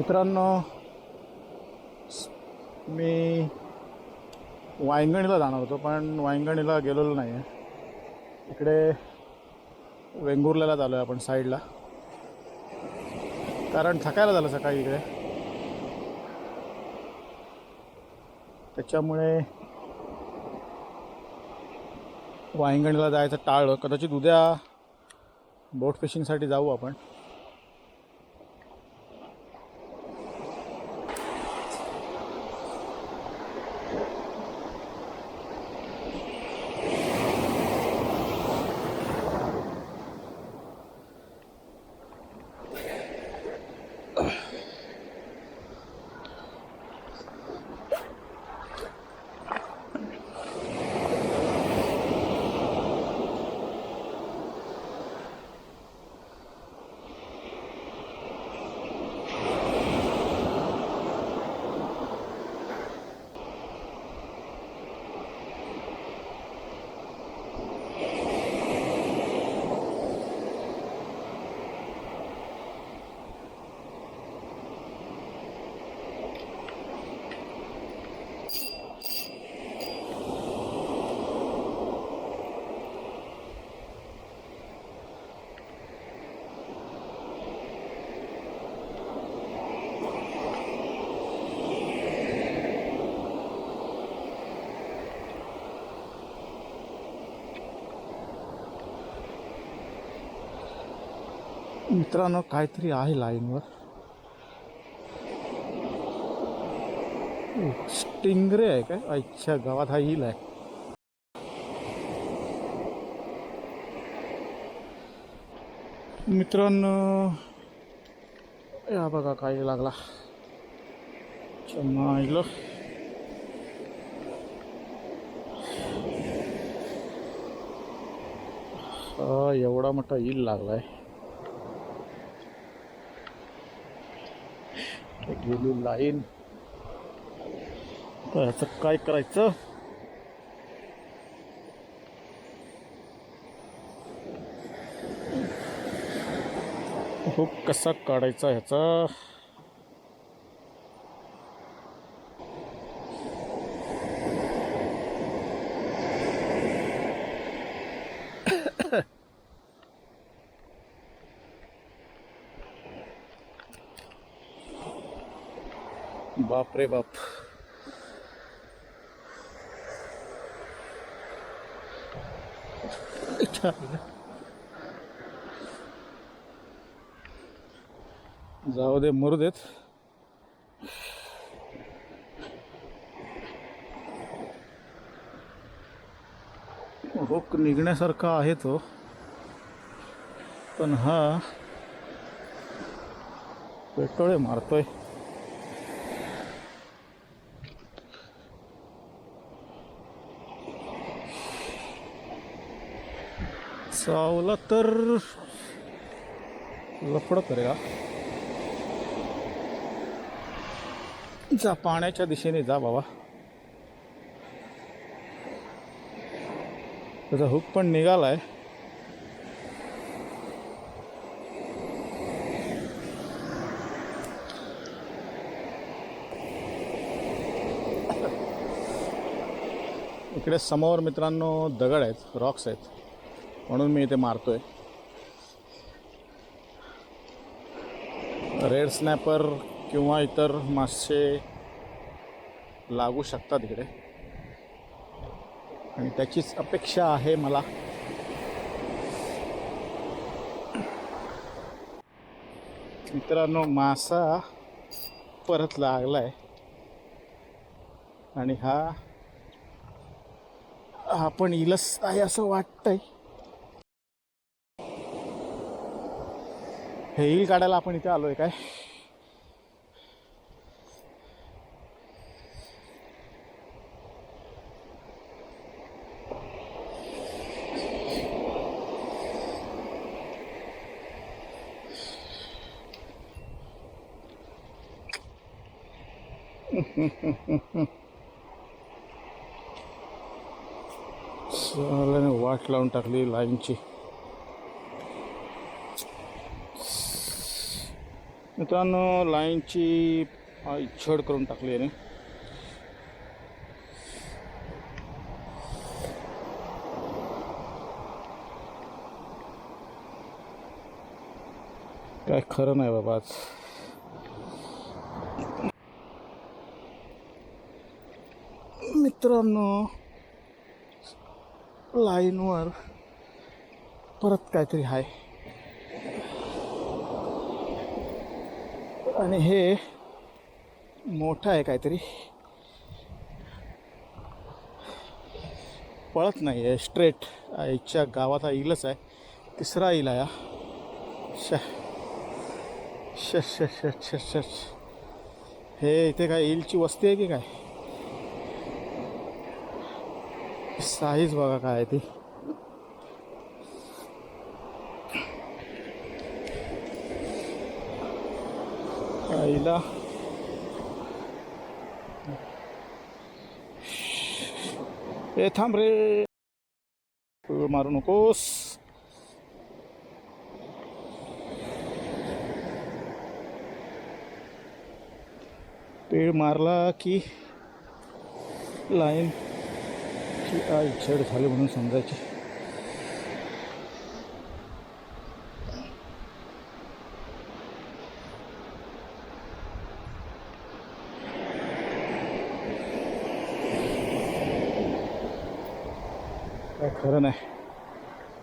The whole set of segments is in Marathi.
मित्रांनो मी वायंगणीला जाणार होतो पण वायंगणीला गेलेलो नाही आहे इकडे वेंगुर्ल्याला झालो आहे आपण साईडला. कारण थकायला झालं सकाळी इकडे. त्याच्यामुळे वायंगणीला जायचं टाळलं. कदाचित उद्या बोट फिशिंगसाठी जाऊ आपण. मित्रांनो काहीतरी आहे लाईनवर. स्टिंगरे आहे काय? अच्छा गावात हा हिल आहे. मित्रांनो या बघा काय लागला. चमाईलं हा एवढा मोठा हिल लागलाय. गेली लाईन. तर ह्याचं काय करायचं? हुक कसा काढायचा ह्याचा? बाप रे बाप. जाऊ दे मरू देत. निघण्यासारखा आहे तो. पण हा पेट्रोळे मारतोय. चावला तर लफड करेगा जा पाण्याच्या दिशेने जा बाबा. त्याचा हुक पण निघालाय. इकडे समोर मित्रांनो दगड आहेत रॉक्स आहेत. म्हणून मी इथे मारतोय. रेड स्नॅपर किंवा इतर मासे लागू शकतात इकडे. आणि त्याचीच अपेक्षा आहे मला. मित्रांनो मासा परत लागलाय. आणि हा आपण इलस आहे असं वाटतंय. हे हिल काढायला आपण इथे आलो आहे काय वाट लावून टाकली लाईनची. मित्रांनो लाईनची छड करून टाकली आहे काय खरं नाही बाबा आज. मित्रांनो लाईनवर परत काहीतरी आहे आणि हे मोठं आहे काहीतरी. पळत नाही आहे स्ट्रेट आईच्या गावात हा इलच आहे. तिसरा इल आहे हा. श श श श श हे इथे काय इलची वस्ती आहे की काय? साईज बघा काय आहे ती. आईला ए थांब रे. मारू नकोस. पेड़ मारला की लाईन की आई छेड झाली म्हणून समजायची. खरं नाही.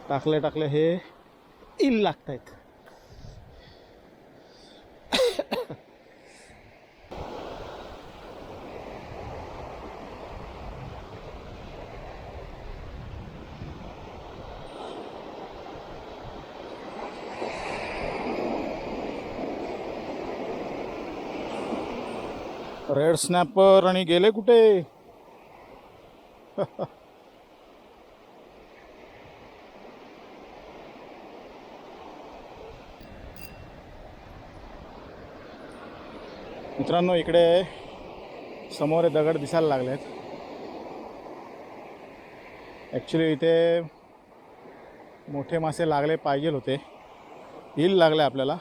टाकले टाकले हे इल लागतायत. रेड स्नॅपर आणि गेले कुठे? मित्रांनो इकडे समोर हे दगड दिसायला लागले आहेत ॲक्च्युली इथे मोठे मासे लागले पाहिजे होते. हिल लागले आपल्याला.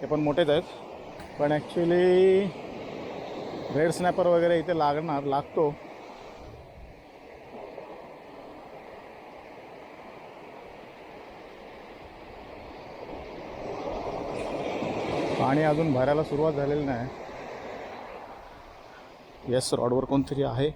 ते पण मोठेच आहेत. पण ॲक्च्युली रेड स्नॅपर वगैरे इथे लागणार लागतो. पाणी अजून भरायला सुरुवात झालेली नाही. येस रॉडवर कोणतरी आहे.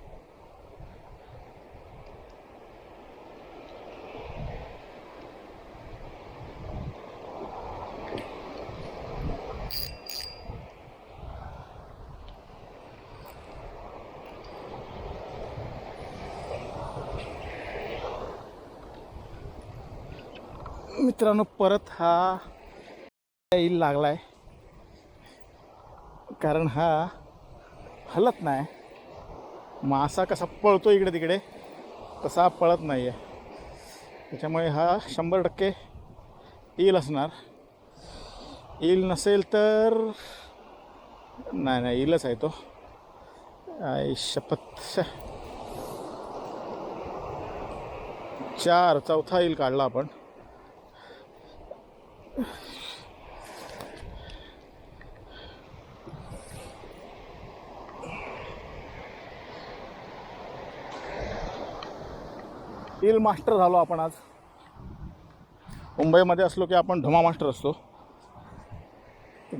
मित्रांनो परत हा येईल लागलाय. कारण हा हलत नाही. मासा कसा पळतो इकडे तिकडे तसा पळत नाही आहे त्याच्यामुळे हा शंभर टक्के येईल असणार. येईल नसेल तर नाही नाही येईलच आहे तो. आई शपथ. श. चार चौथा येईल काढला आपण. इल मास्टर झालो आपण आज. मुंबईमध्ये असलो की आपण ढोमा मास्टर असतो.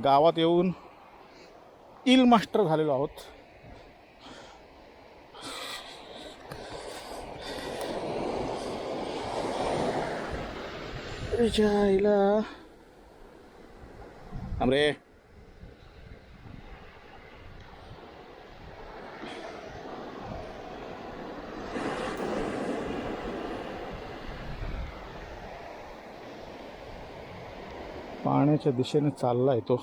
गावात येऊन इल मास्टर झालेलो आहोत. आमरे पाण्याच्या दिशेने चालला तो.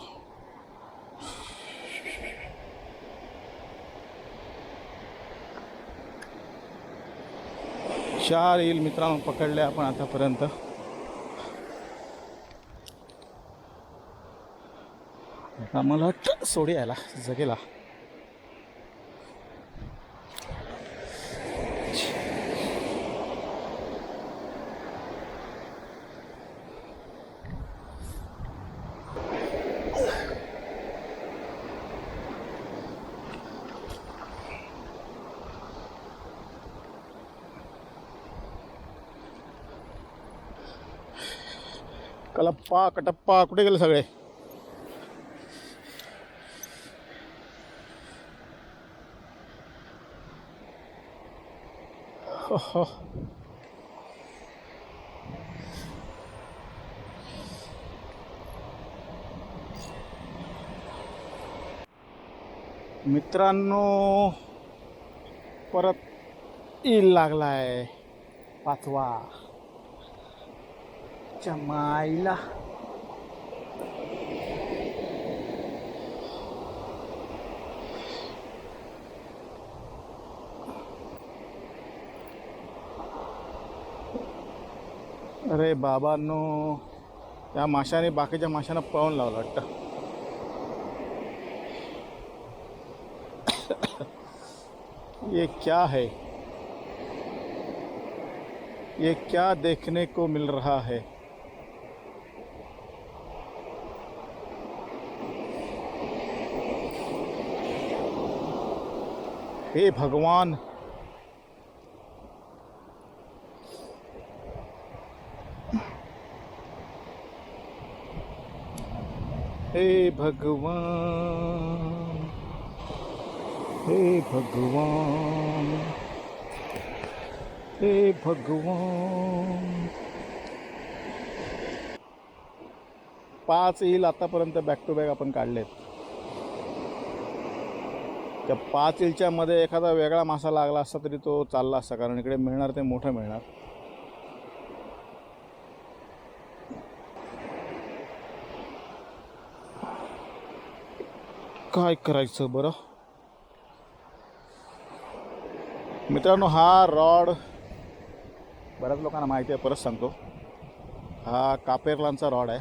चार येईल मित्रांनो पकडले आपण आतापर्यंत. आम्हाला वाटतं सोडी यायला जगेला. टप्पा कटप्पा कुठे गेले सगळे? हो, हो. मित्रांनो परत ईल लागलाय पाचवा. च्या माईला अरे बाबा बाबांनो त्या माशाने, बाकीच्या माशांना पळून लावलं वाटतं. ये क्या है? ये क्या देखने को मिल रहा है? हे भगवान हे भगवान हे भगवान हे भगवान. पाच येईल आतापर्यंत बॅक टू बॅक आपण काढलेत. त्या पाच इलच्यामध्ये एखादा वेगळा मासा लागला असता तरी तो चालला असता कारण इकडे मिळणार ते मोठं मिळणार. काय करायचं बरं? मित्रांनो हा रॉड बऱ्याच लोकांना माहिती आहे परत सांगतो. हा कापेरलांचा रॉड आहे.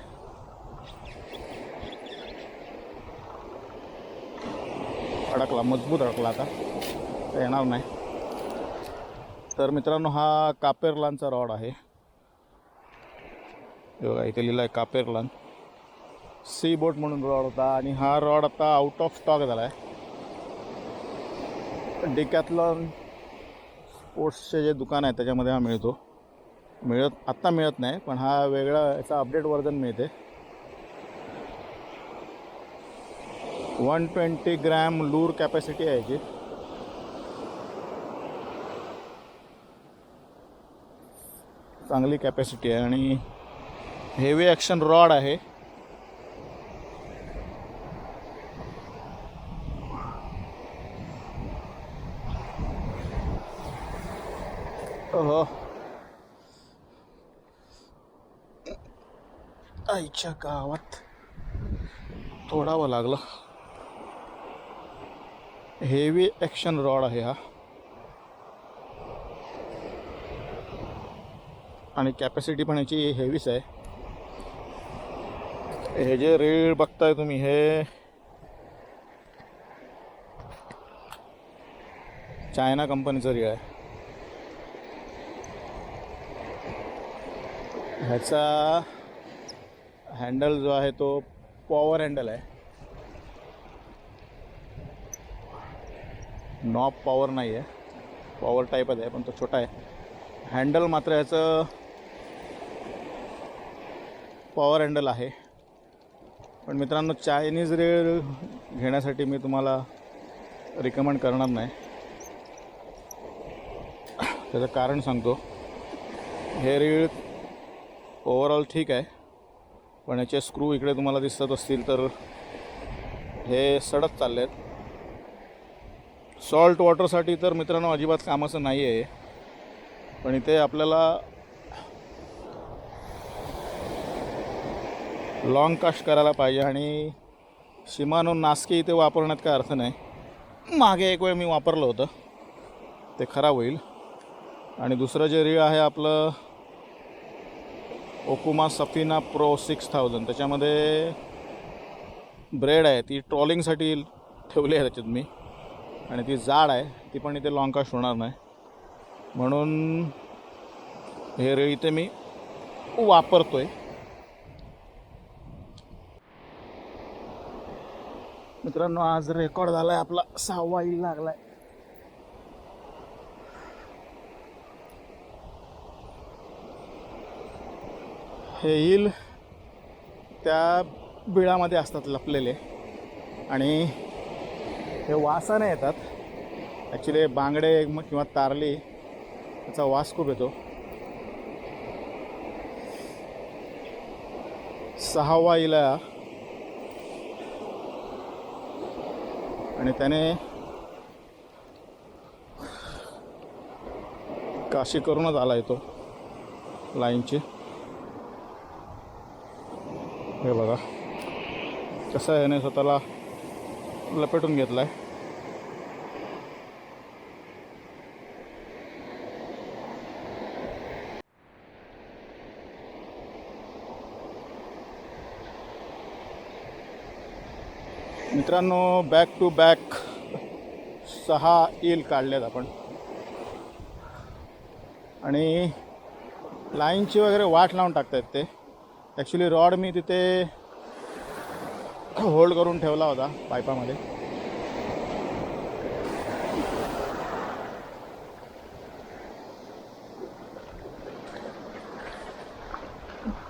अडकला मजबूत अडकला आता. काही येणार नाही. तर मित्रांनो हा कापेरलांचा रॉड आहे. बघा इथे लिहिलं आहे कापेरलान सी बोट म्हणून रॉड होता आणि हा रॉड आता आउट ऑफ स्टॉक झाला आहे डिकॅथलॉन स्पोर्ट्सचे जे दुकान आहे त्याच्यामध्ये हा मिळतो. मिळत आत्ता मिळत नाही पण हा वेगळा याचा अपडेट वर्जन मिळते. One twenty gram lure capacity आहे याची. चांगली कॅपॅसिटी आहे आणि हेवी ॲक्शन रॉड आहे हो आमच्या गावात तोडावं लागलं. हेवी ॲक्शन रॉड आहे हा. आणि कॅपॅसिटी पण याची हेवीच आहे. हे जे रीळ बघताय तुम्ही हे चायना कंपनीचं रीळ आहे. ह्याचा हँडल जो आहे तो पॉवर हँडल आहे. नॉब पॉवर नाही आहे. पॉवर टाईपच आहे पण तो छोटा आहे. हँडल मात्र ह्याचं पॉवर हँडल आहे. पण मित्रांनो चायनीज रेळ घेण्यासाठी मी तुम्हाला रिकमेंड करणार नाही. त्याचं कारण सांगतो. हे रीळ ओवरऑल ठीक आहे. पण याचे स्क्रू इकडे तुम्हाला दिसत असतील तर हे सडत चालले आहेत सॉल्ट वॉटरसाठी तर मित्रांनो अजिबात कामाचं नाही आहे पण इथे आपल्याला लॉंग कास्ट करायला पाहिजे आणि शिमानो नासके इथे वापरण्यात काय अर्थ नाही. मागे एक वेळ मी वापरलं होतं. ते खराब होईल. आणि दुसरं जे रीळ आहे आपलं Okuma Safina pro six thousand. त्याच्यामध्ये ब्रेड आहे ती ट्रॉलिंगसाठी ठेवली आहे त्याच्यात मी. आणि ती जाड आहे ती पण इथे लॉंगकास्ट होणार नाही. म्हणून हे रेळ इथे मी वापरतो आहे मित्रांनो आज रेकॉर्ड झाला आहे आपला सहावा लागला आहे हे ईल त्या बिळामध्ये असतात लपलेले. आणि हे वासाने येतात. ॲक्च्युली बांगडे मग किंवा तारली त्याचा वास खूप येतो. सहावा इला. आणि त्याने काशी करूनच आला येतो लाईनची. हे बघा. कसं याने स्वतःला लपेटून आहे मित्रांनो बॅक टू बॅक सहा ईल काढलेत आपण. आणि लाईनची वगैरे वाट लावून टाकतायत ते. ॲक्च्युली रॉड मी तिथे होल्ड करून ठेवला होता पायपामध्ये.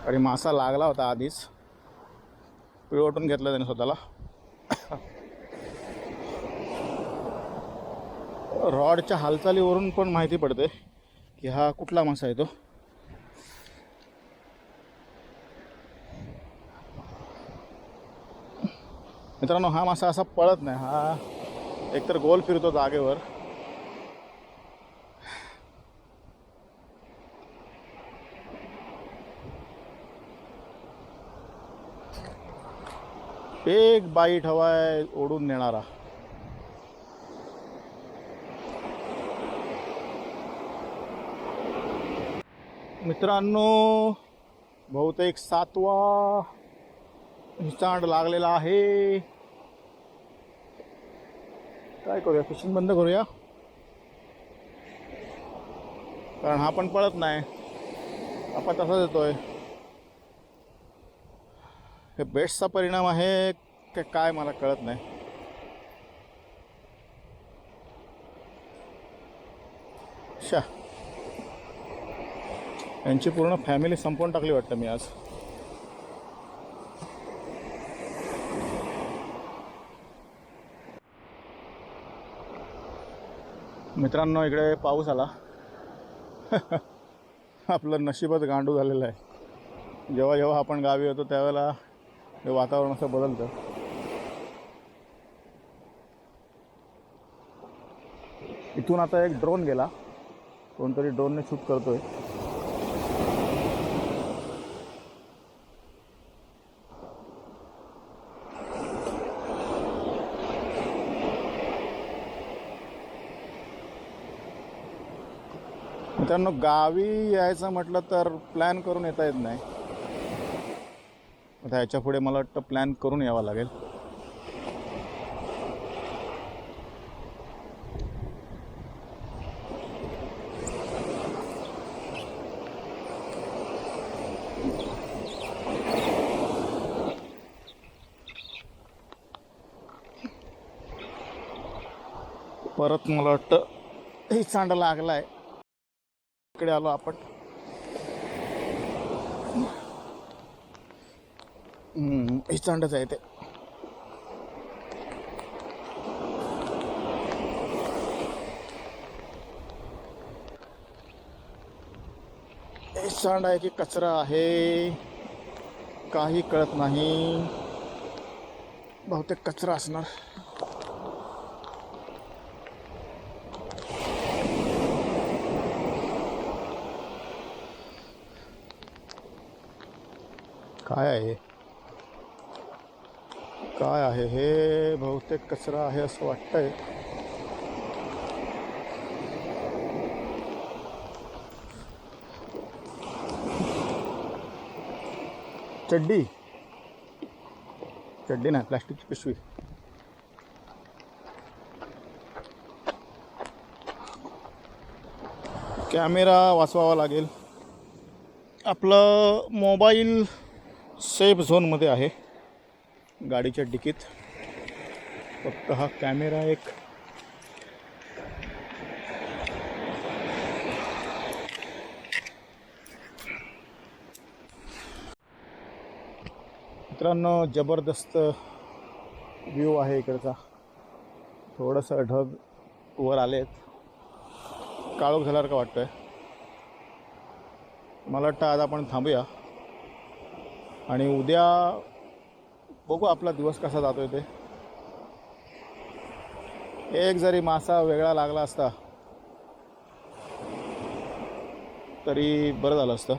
आणि मासा लागला होता आधीच. पिळवटून घेतलं त्याने स्वतःला. रॉडच्या हालचालीवरून पण माहिती पडते की हा कुठला मासा आहे तो. मित्रांनो हा मासा असा पळत नाही. हा एकतर गोल फिरतो जागेवर. एक बाईट हवाय ओढून नेणारा. मित्रांनो बहुतेक सातवा हिचांड लागलेला आहे. काय करूया? फिशिंग बंद करूया? कारण हा पण पळत नाही. आपण तसाच येतोय हे बेस्टचा परिणाम आहे का काय मला कळत नाही. शा. यांची पूर्ण फॅमिली संपवून टाकली वाटतं मी आज. मित्रांनो इकडे पाऊस आला. आपलं नशीबच गांडू झालेलं आहे. जेव्हा जेव्हा आपण गावी येतो त्यावेळेला हे वातावरण असं बदलतं. इथून आता एक ड्रोन गेला. कोणतरी ड्रोनने शूट करतोय. मित्रांनो गावी यायचं म्हटलं तर प्लॅन करून येता येत नाही. आता ह्याच्या पुढे मला वाटतं प्लॅन करून यावं लागेल. परत मला वाटतं ही चांड लागलाय. इकडे आलो आपण. हम्म, ही आहे ते. सांड आहे की कचरा आहे. काही कळत नाही. बहुतेक कचरा असणार. काय आहे? काय आहे? हे बहुतेक कचरा आहे असं वाटतंय. चड्डी. चड्डी नाही प्लास्टिकची पिशवी. कॅमेरा वाचवावा लागेल. आपलं मोबाईल सेफ झोनमध्ये आहे. गाडीच्या डिकीत. फक्त हा कॅमेरा एक. मित्रांनो जबरदस्त व्ह्यू आहे इकडचा. थोडंसं ढग वर आलेत. काळोख झाल्यासारखं वाटतंय. मला वाटतं आज आपण थांबूया. आणि उद्या बघू आपला दिवस कसा जातो आहे ते. एक जरी मासा वेगळा लागला असता तरी बरं झालं असतं.